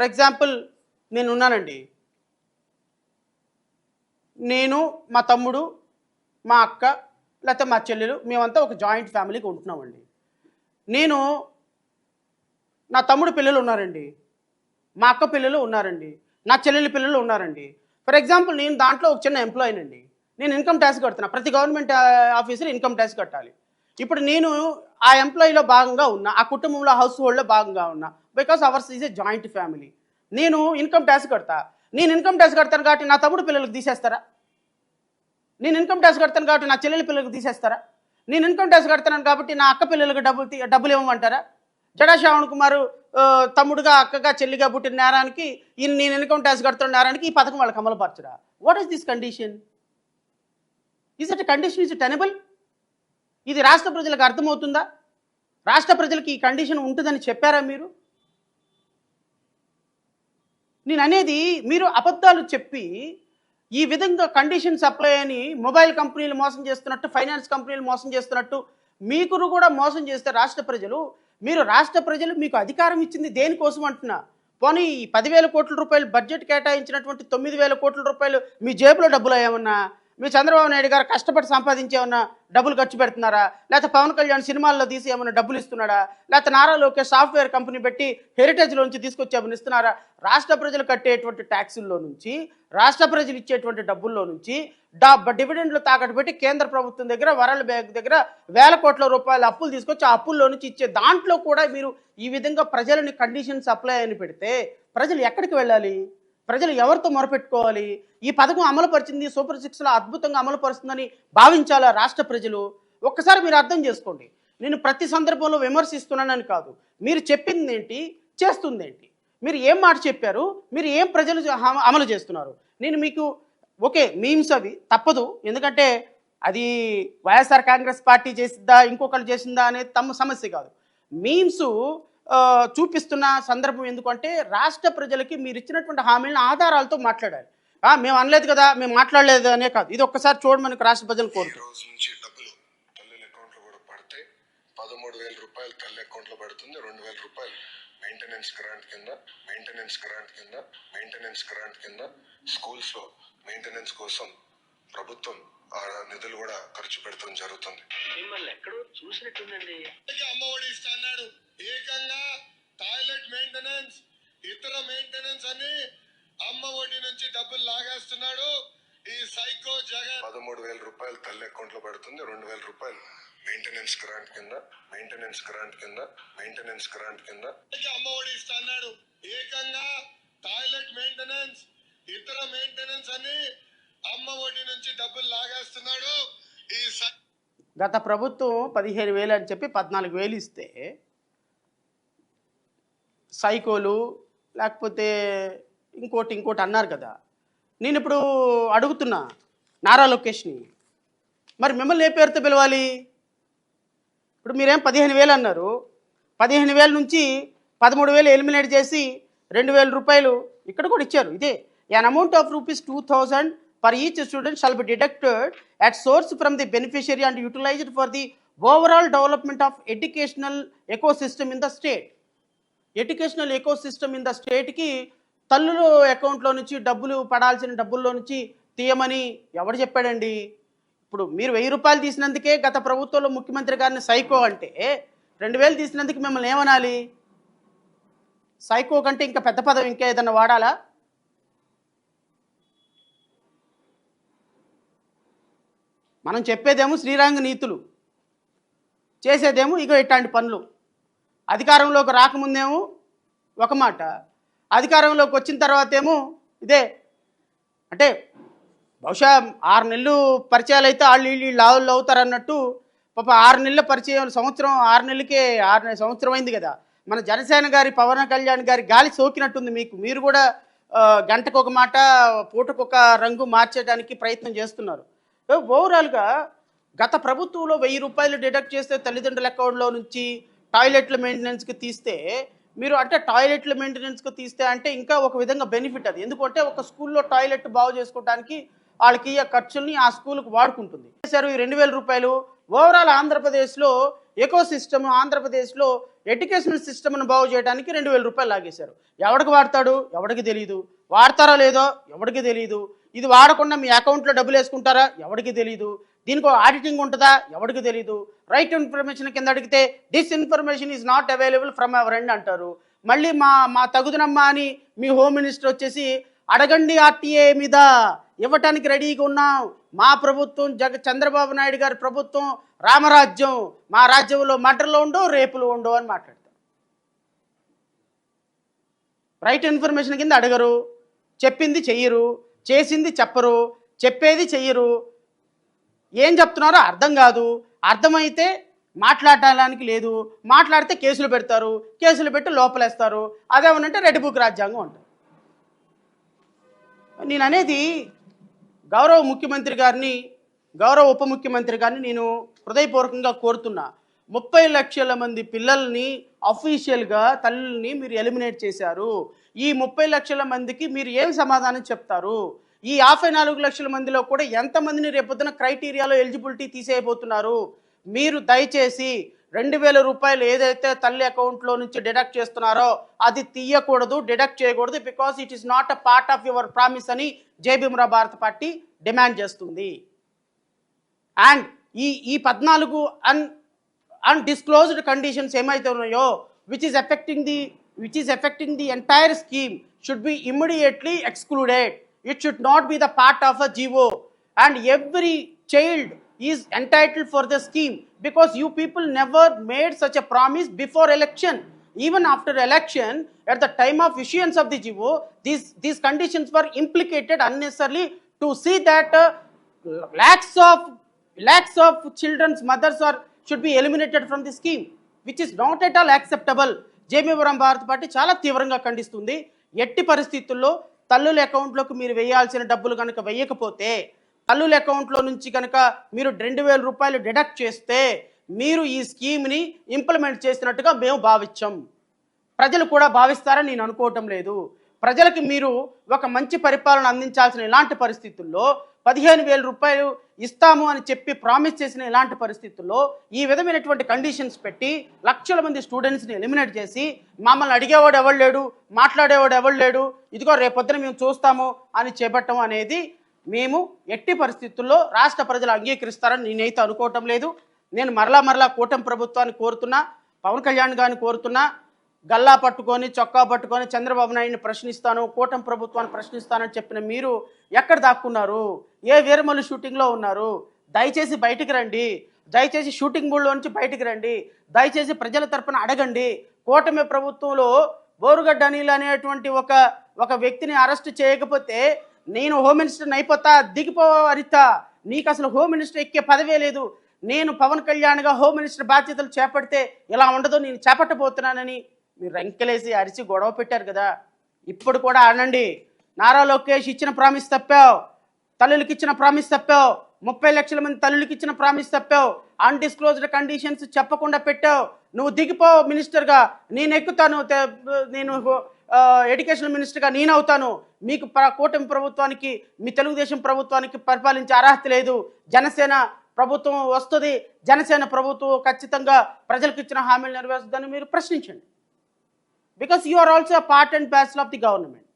For example నేను ఉన్నానండి నేను మా తమ్ముడు మా అక్క లేకపోతే మా చెల్లెలు మేమంతా ఒక జాయింట్ ఫ్యామిలీకి ఉంటున్నామండి. నేను నా తమ్ముడు పిల్లలు ఉన్నారండి. మా అక్క పిల్లలు ఉన్నారండి. నా చెల్లెలి పిల్లలు ఉన్నారండి. ఫర్ ఎగ్జాంపుల్ నేను దాంట్లో ఒక చిన్న ఎంప్లాయీనండి నేను ఇన్కమ్ ట్యాక్స్ కడుతున్నా. ప్రతి గవర్నమెంట్ ఆఫీసర్ ఇన్కమ్ ట్యాక్స్ కట్టాలి. ఇప్పుడు నేను ఆ ఎంప్లాయీలో భాగంగా ఉన్నా ఆ కుటుంబంలో హౌస్ హోల్డ్లో భాగంగా ఉన్నా because ours is a joint family నేను ఇన్కమ్ ట్యాక్స్ కడతా. నేను ఇన్కమ్ ట్యాక్స్ కడతాను కాబట్టి నా తమ్ముడు పిల్లలకు తీసేస్తారా? నేను ఇన్కమ్ ట్యాక్స్ కడతాను కాబట్టి నా చెల్లెల పిల్లలకు తీసేస్తారా? నేను ఇన్కమ్ ట్యాక్స్ కడతాను కాబట్టి నా అక్క పిల్లలకు డబ్బులు డబ్బులు ఇవ్వమంటారా? జడాశ్రావణ్ కుమారు తమ్ముడుగా అక్కగా చెల్లిగా పుట్టిన నేరానికి ఈయన నేను ఇన్కమ్ ట్యాక్స్ కడుతున్న నేరానికి ఈ పథకం వాళ్ళకి అమలుపరచరా? What is this condition is it condition is tenable ఇది రాష్ట్ర ప్రజలకు అర్థమవుతుందా? రాష్ట్ర ప్రజలకి ఈ కండిషన్ ఉంటుందని చెప్పారా మీరు? నేను అనేది మీరు అబద్ధాలు చెప్పి ఈ విధంగా కండిషన్ సప్లై అని మొబైల్ కంపెనీలు మోసం చేస్తున్నట్టు ఫైనాన్స్ కంపెనీలు మోసం చేస్తున్నట్టు మీకును కూడా మోసం చేస్తే రాష్ట్ర ప్రజలు మీరు రాష్ట్ర ప్రజలు మీకు అధికారం ఇచ్చింది దేనికోసం అంటున్నా? పోనీ ఈ పదివేల కోట్ల రూపాయలు బడ్జెట్ కేటాయించినటువంటి తొమ్మిది వేల కోట్ల రూపాయలు మీ జేబులో డబ్బులు అయ్యామన్నా మీ చంద్రబాబు నాయుడు గారు కష్టపడి సంపాదించి ఏమన్నా డబ్బులు ఖర్చు పెడుతున్నారా? లేకపోతే పవన్ కళ్యాణ్ సినిమాల్లో తీసి ఏమన్నా డబ్బులు ఇస్తున్నాడా? లేకపోతే నారా లోకేష్ సాఫ్ట్వేర్ కంపెనీ పెట్టి హెరిటేజ్లో నుంచి తీసుకొచ్చి ఏమైనా ఇస్తున్నారా? రాష్ట్ర ప్రజలు కట్టేటువంటి ట్యాక్సుల్లో నుంచి రాష్ట్ర ప్రజలు ఇచ్చేటువంటి డబ్బుల్లో నుంచి డివిడెండ్లు తాకట్టు పెట్టి కేంద్ర ప్రభుత్వం దగ్గర వరల్డ్ బ్యాంక్ దగ్గర వేల కోట్ల రూపాయల అప్పులు తీసుకొచ్చి ఆ అప్పుల్లో నుంచి ఇచ్చే దాంట్లో కూడా మీరు ఈ విధంగా ప్రజలని కండిషన్ సప్లై అని పెడితే ప్రజలు ఎక్కడికి వెళ్ళాలి? ప్రజలు ఎవరితో మొరపెట్టుకోవాలి? ఈ పథకం అమలుపరిచింది సూపర్ సిక్స్లో అద్భుతంగా అమలుపరుస్తుందని భావించాలా రాష్ట్ర ప్రజలు? ఒక్కసారి మీరు అర్థం చేసుకోండి. నేను ప్రతి సందర్భంలో విమర్శిస్తున్నానని కాదు. మీరు చెప్పింది ఏంటి? చేస్తుంది ఏంటి? మీరు ఏం మాట చెప్పారు? మీరు ఏం ప్రజలు అమలు చేస్తున్నారు? నేను మీకు ఓకే మీమ్స్ అవి తప్పదు. ఎందుకంటే అది వైఎస్ఆర్ కాంగ్రెస్ పార్టీ చేసిందా ఇంకొకరు చేసిందా అనేది తమ సమస్య కాదు. మీమ్స్ చూపిస్తున్న సందర్భం ఎందుకంటే రాష్ట్ర ప్రజలకి మీరు ఇచ్చినటువంటి హామీలను ఆధారాలతో మాట్లాడాలి. ఆ, మేము అనలేదు కదా మేము మాట్లాడలేదు అనే కాదు. ఇది ఒక్కసారి చూడమని రాష్ట్ర ప్రజలు కోరుతారు పదమూడు వేల రూపాయలు తల్లి అకౌంట్లో పడుతుంది. రెండు వేల రూపాయలు మెయింటెనెన్స్ గ్రాంట్ కింద మెయింటెనెన్స్ గ్రాంట్ కింద మెయింటెనెన్స్ గ్రాంట్ కింద స్కూల్స్లో మెయింటెనెన్స్ కోసం ప్రభుత్వం ఆ నిధులు కూడా ఖర్చు పెడతాం జరుగుతుంది. మిమ్మల్ని ఎక్కడో చూసినట్టుందండి. అమ్మఒడి ఇస్తా అన్నాడు. మెయింటెనెన్స్ ఇతర మెయింటెనెన్స్ అని అమ్మ ఒడి నుంచి డబ్బులు లాగేస్తున్నాడు. ఈ సైకో జగన్. పదమూడు వేల రూపాయలు తల్లి అకౌంట్లో పడుతుంది. రెండు వేల రూపాయలు మెయింటెనెన్స్ గ్రాంట్ కింద మెయింటెనెన్స్ గ్రాంట్ కింద మెయింటెనెన్స్ గ్రాంట్ కింద. అమ్మ ఒడి ఇస్తా అన్నాడు. ఏకంగా టాయిలెట్ మెయింటెనెన్స్ ఇతర మెయింటెనెన్స్ అని అమ్మ ఒడి నుంచి డబ్బులు లాగేస్తున్నాడు. ఈ గత ప్రభుత్వం పదిహేను వేలు అని చెప్పి పద్నాలుగు వేలు ఇస్తే సైకోలు లేకపోతే ఇంకోటి ఇంకోటి అన్నారు కదా. నేను ఇప్పుడు అడుగుతున్నా నారా లోకేష్ని. మరి మిమ్మల్ని ఏ పేరుతో పిలవాలి? ఇప్పుడు మీరేం పదిహేను వేలు అన్నారు. పదిహేను వేల నుంచి పదమూడు వేలు ఎలిమినేట్ చేసి రెండు వేల రూపాయలు ఇక్కడ కూడా ఇచ్చారు. ఇదే an amount of rupees two thousand per each student shall be deducted at source from the beneficiary and utilised for the overall development of educational ecosystem in the state educational ecosystem in the స్టేట్కి తల్లుల అకౌంట్లో నుంచి డబ్బులు పడాల్సిన డబ్బుల్లో నుంచి తీయమని ఎవడు చెప్పాడండి? ఇప్పుడు మీరు వెయ్యి రూపాయలు తీసినందుకే గత ప్రభుత్వంలో ముఖ్యమంత్రి గారిని సైకో అంటే రెండు వేలు తీసినందుకు మిమ్మల్ని ఏమనాలి? సైకో కంటే ఇంకా పెద్ద పదం ఇంకా ఏదన్నా వాడాలా? మనం చెప్పేదేమో శ్రీరంగ నీతులు చేసేదేమో ఇగో ఇట్లాంటి పనులు. అధికారంలోకి రాకముందేమో ఒక మాట. అధికారంలోకి వచ్చిన తర్వాత ఏమో ఇదే. అంటే బహుశా ఆరు నెలలు పరిచయాలు అయితే వాళ్ళు వీళ్ళు వీళ్ళు లావులు అవుతారు అన్నట్టు పాప ఆరు నెలల పరిచయం సంవత్సరం ఆరు నెలలకే ఆరు నెలల సంవత్సరం అయింది కదా. మన జనసేన గారి పవన్ కళ్యాణ్ గారి గాలి సోకినట్టుంది మీకు. మీరు కూడా గంటకు ఒక మాట పూటకు ఒక రంగు మార్చడానికి ప్రయత్నం చేస్తున్నారు. ఓవరాల్గా గత ప్రభుత్వంలో వెయ్యి రూపాయలు డిడక్ట్ చేస్తే తల్లిదండ్రుల అకౌంట్లో నుంచి టాయిలెట్ల మెయింటెనెన్స్కి తీస్తే మీరు అంటే టాయిలెట్ల మెయింటెనెన్స్కి తీస్తే అంటే ఇంకా ఒక విధంగా బెనిఫిట్ అది. ఎందుకంటే ఒక స్కూల్లో టాయిలెట్ బాగు చేసుకోవడానికి వాళ్ళకి ఆ ఖర్చుల్ని ఆ స్కూల్కి వాడుకుంటుంది. సార్ ఈ రెండు వేల రూపాయలు ఓవరాల్ ఆంధ్రప్రదేశ్లో ఎకో సిస్టమ్ ఆంధ్రప్రదేశ్లో ఎడ్యుకేషనల్ సిస్టమ్ను బాగు చేయడానికి రెండు వేల రూపాయలు లాగేశారు. ఎవడికి వాడతాడు? ఎవడికి తెలియదు వాడతారో లేదో ఎవడికి తెలియదు ఇది వాడకుండా మీ అకౌంట్లో డబ్బులు వేసుకుంటారా? ఎవడికి తెలియదు దీనికి ఆడిటింగ్ ఉంటుందా? ఎవరికి తెలియదు రైట్ ఇన్ఫర్మేషన్ కింద అడిగితే this information is not available from our end అంటారు. మళ్ళీ మా మా తగుదనమ్మా అని మీ హోమ్ మినిస్టర్ వచ్చేసి అడగండి ఆర్టీఏ మీద ఇవ్వటానికి రెడీగా ఉన్నాం. మా ప్రభుత్వం జగ చంద్రబాబు నాయుడు గారి ప్రభుత్వం రామరాజ్యం. మా రాజ్యంలో మటర్లు ఉండవు రేపులు ఉండవు అని మాట్లాడతారు. రైట్ ఇన్ఫర్మేషన్ కింద అడగరు. చెప్పింది చెయ్యరు. చేసింది చెప్పరు. చెప్పేది చెయ్యరు. ఏం చెప్తున్నారో అర్థం కాదు. అర్థమైతే మాట్లాడటానికి లేదు. మాట్లాడితే కేసులు పెడతారు. కేసులు పెట్టి లోపలేస్తారు. అదేమనంటే రెడ్ బుక్ రాజ్యాంగం అంటారు. నేను అనేది గౌరవ ముఖ్యమంత్రి గారిని గౌరవ ఉప ముఖ్యమంత్రి గారిని నేను హృదయపూర్వకంగా కోరుతున్నా. ముప్పై లక్షల మంది పిల్లల్ని అఫీషియల్గా తల్లిని మీరు ఎలిమినేట్ చేశారు. ఈ ముప్పై లక్షల మందికి మీరు ఏం సమాధానం చెప్తారు? ఈ యాభై నాలుగు లక్షల మందిలో కూడా ఎంతమందిని రేపొద్దున క్రైటీరియాలో ఎలిజిబిలిటీ తీసేయబోతున్నారు? మీరు దయచేసి రెండు వేల రూపాయలు ఏదైతే తల్లి అకౌంట్లో నుంచి డిడక్ట్ చేస్తున్నారో అది తీయకూడదు డిడక్ట్ చేయకూడదు because it is not a part of your promise అని జై భారత పార్టీ డిమాండ్ చేస్తుంది. అండ్ ఈ ఈ పద్నాలుగు అన్ అన్డిస్క్లోజ్డ్ కండిషన్స్ ఏమైతే ఉన్నాయో which is effecting the which is effecting the entire scheme should be immediately excluded it should not be the part of a GO and every child is entitle for the scheme because you people never made such a promise before election even after election at the time of issuance of the GO these these conditions for implicated unnecessarily to see that lakhs of lakhs of children's mothers are should be eliminated from the scheme which is not at all acceptable జేమీవరం Bharat party చాలా తీవ్రంగా ఖండిస్తుంది. ఎట్టి పరిస్థితుల్లో తల్లుల అకౌంట్లోకి మీరు వేయాల్సిన డబ్బులు కనుక వేయకపోతే తల్లుల అకౌంట్లో నుంచి కనుక మీరు రెండు వేల రూపాయలు డిడక్ట్ చేస్తే మీరు ఈ స్కీమ్ని ఇంప్లిమెంట్ చేసినట్టుగా మేము భావించాం. ప్రజలు కూడా భావిస్తారని నేను అనుకోవటం లేదు. ప్రజలకి మీరు ఒక మంచి పరిపాలన అందించాల్సిన ఇలాంటి పరిస్థితుల్లో పదిహేను వేల రూపాయలు ఇస్తాము అని చెప్పి ప్రామిస్ చేసిన ఇలాంటి పరిస్థితుల్లో ఈ విధమైనటువంటి కండిషన్స్ పెట్టి లక్షల మంది స్టూడెంట్స్ని ఎలిమినేట్ చేసి మమ్మల్ని అడిగేవాడు ఎవడు లేడు మాట్లాడేవాడు ఎవడు లేడు ఇదిగో రేపొద్దున మేము చూస్తాము అని చేపట్టడం అనేది మేము ఎట్టి పరిస్థితుల్లో రాష్ట్ర ప్రజలు అంగీకరిస్తారని నేనైతే అనుకోవటం లేదు. నేను మరలా మరలా కూటమి ప్రభుత్వాన్ని కోరుతున్నా పవన్ కళ్యాణ్ గారిని కోరుతున్నా గల్లా పట్టుకొని చొక్కా పట్టుకొని చంద్రబాబు నాయుడిని ప్రశ్నిస్తాను కూటమి ప్రభుత్వాన్ని ప్రశ్నిస్తానని చెప్పిన మీరు ఎక్కడ దాక్కున్నారు? ఏ వీరమల్లి షూటింగ్లో ఉన్నారు? దయచేసి బయటికి రండి. దయచేసి షూటింగ్ బోర్డులో నుంచి బయటికి రండి. దయచేసి ప్రజల తరపున అడగండి. కూటమి ప్రభుత్వంలో బోరుగడ్డ అనిల్ అనేటువంటి ఒక ఒక వ్యక్తిని అరెస్ట్ చేయకపోతే నేను హోమ్ మినిస్టర్ని అయిపోతా దిగిపో హరిత నీకు అసలు హోమ్ మినిస్టర్ ఎక్కే పదవే లేదు. నేను పవన్ కళ్యాణ్గా హోమ్ మినిస్టర్ బాధ్యతలు చేపడితే ఇలా ఉండదో నేను చేపట్టబోతున్నానని మీరు రంకెలేసి అరిచి గొడవ పెట్టారు కదా. ఇప్పుడు కూడా అనండి నారా లోకేష్ ఇచ్చిన ప్రామిస్ తప్పావు. తల్లులకి ఇచ్చిన ప్రామిస్ తప్పావు. ముప్పై లక్షల మంది తల్లులకి ఇచ్చిన ప్రామిస్ తప్పావు. అన్డిస్క్లోజ్డ్ కండిషన్స్ చెప్పకుండా పెట్టావు. నువ్వు దిగిపో మినిస్టర్గా. నేను ఎక్కుతాను. నేను ఎడ్యుకేషన్ మినిస్టర్గా నేను అవుతాను. మీకు కూటమి ప్రభుత్వానికి మీ తెలుగుదేశం ప్రభుత్వానికి పరిపాలించే అర్హత లేదు. జనసేన ప్రభుత్వం వస్తుంది. జనసేన ప్రభుత్వం ఖచ్చితంగా ప్రజలకు ఇచ్చిన హామీలు నెరవేరుస్తుందని మీరు ప్రశ్నించండి. because you are also a part and parcel of the government.